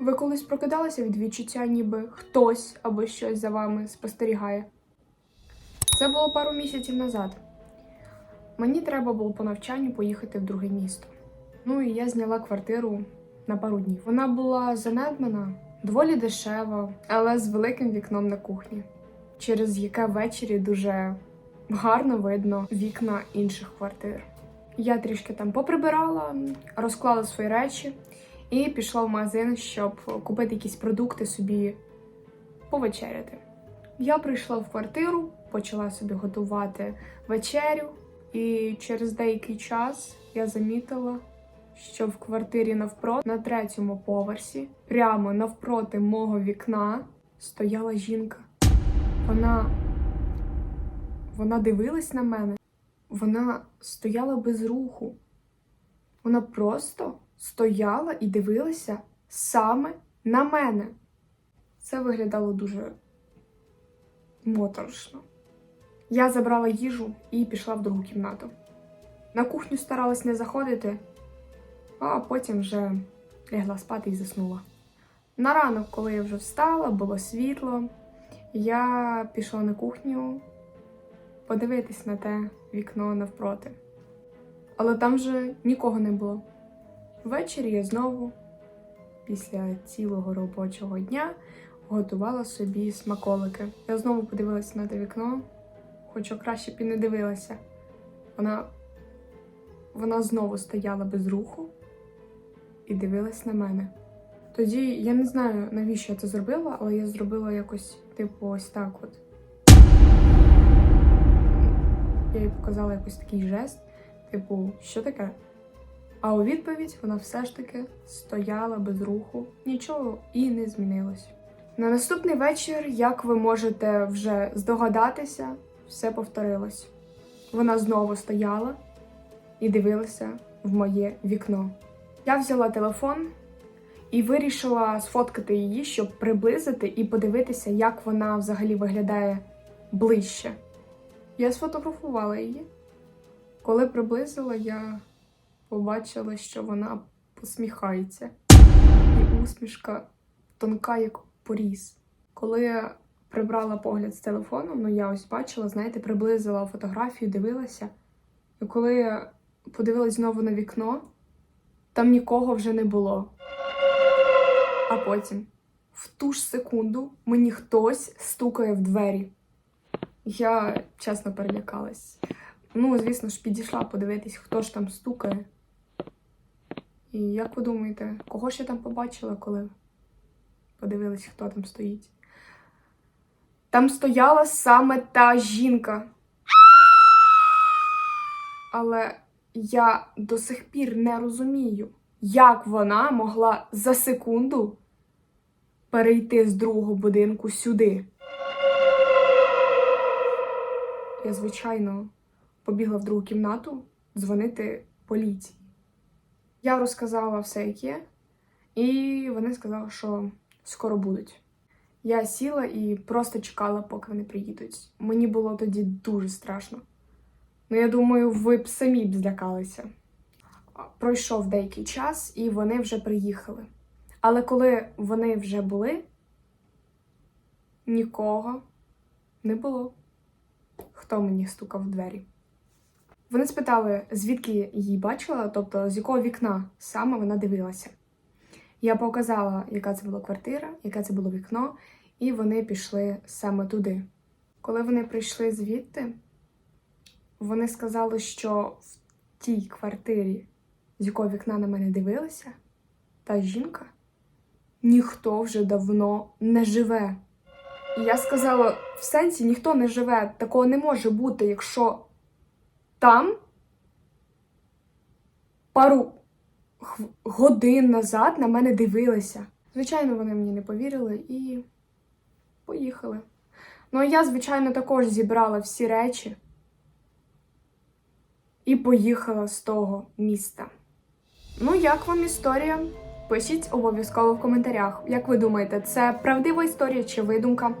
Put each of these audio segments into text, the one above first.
Ви колись прокидалися від відчуття, ніби хтось або щось за вами спостерігає? Це було пару місяців назад. Мені треба було по навчанню поїхати в друге місто. Ну і я зняла квартиру на пару днів. Вона була занедбана, доволі дешева, але з великим вікном на кухні, через яке ввечері дуже гарно видно вікна інших квартир. Я трішки там поприбирала, розклала свої речі і пішла в магазин, щоб купити якісь продукти собі повечеряти. Я прийшла в квартиру, почала собі готувати вечерю, і через деякий час я замітила, що в квартирі навпроти, на третьому поверсі, прямо навпроти мого вікна, стояла жінка. Вона. Вона дивилась на мене. Вона стояла без руху. Вона просто стояла і дивилася саме на мене. Це виглядало дуже моторошно. Я забрала їжу і пішла в другу кімнату. На кухню старалась не заходити, а потім вже лягла спати і заснула. На ранок, коли я вже встала, було світло, я пішла на кухню подивитись на те вікно навпроти. Але там вже нікого не було. Ввечері я знову, після цілого робочого дня, готувала собі смаколики. Я знову подивилася на те вікно, хоча краще б і не дивилася. Вона, вона знову стояла без руху і дивилась на мене. Тоді я не знаю, навіщо я це зробила, але я зробила якось, типу, ось так от. Я їй показала якийсь такий жест, типу, що таке? А у відповідь вона все ж таки стояла без руху, нічого і не змінилось. На наступний вечір, як ви можете вже здогадатися, все повторилось. Вона знову стояла і дивилася в моє вікно. Я взяла телефон і вирішила сфоткати її, щоб приблизити і подивитися, як вона взагалі виглядає ближче. Я сфотографувала її. Коли приблизила, я побачила, що вона посміхається, і усмішка тонка, як поріз. Коли прибрала погляд з телефону, ну я ось бачила, знаєте, приблизила фотографію, дивилася. І коли подивилась знову на вікно, там нікого вже не було. А потім, в ту ж секунду, мені хтось стукає в двері. Я чесно перелякалась. Ну, звісно ж, підійшла подивитись, хто ж там стукає. І як ви думаєте, кого ж я там побачила, коли подивилась, хто там стоїть? Там стояла саме та жінка. Але я до сих пір не розумію, як вона могла за секунду перейти з другого будинку сюди. Я, звичайно, побігла в другу кімнату дзвонити поліції. Я розказала все, як є, і вони сказали, що скоро будуть. Я сіла і просто чекала, поки вони приїдуть. Мені було тоді дуже страшно. Ну, я думаю, ви б самі б злякалися. Пройшов деякий час, і вони вже приїхали. Але коли вони вже були, нікого не було. Хто мені стукав в двері? Вони спитали, звідки її бачила, тобто з якого вікна саме вона дивилася. Я показала, яка це була квартира, яке це було вікно, і вони пішли саме туди. Коли вони прийшли звідти, вони сказали, що в тій квартирі, з якого вікна на мене дивилася, та жінка, ніхто вже давно не живе. І я сказала: в сенсі ніхто не живе, такого не може бути, якщо там пару годин назад на мене дивилися. Звичайно, вони мені не повірили і поїхали. Ну, а я, звичайно, також зібрала всі речі і поїхала з того міста. Ну, як вам історія? Пишіть обов'язково в коментарях. Як ви думаєте, це правдива історія чи видумка?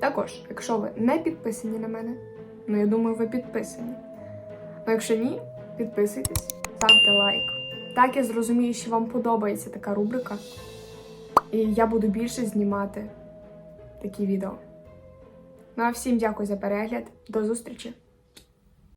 Також, якщо ви не підписані на мене, ну я думаю, ви підписані. Ну, якщо ні, підписуйтесь, ставте лайк. Так я зрозумію, що вам подобається така рубрика. І я буду більше знімати такі відео. Ну а всім дякую за перегляд. До зустрічі!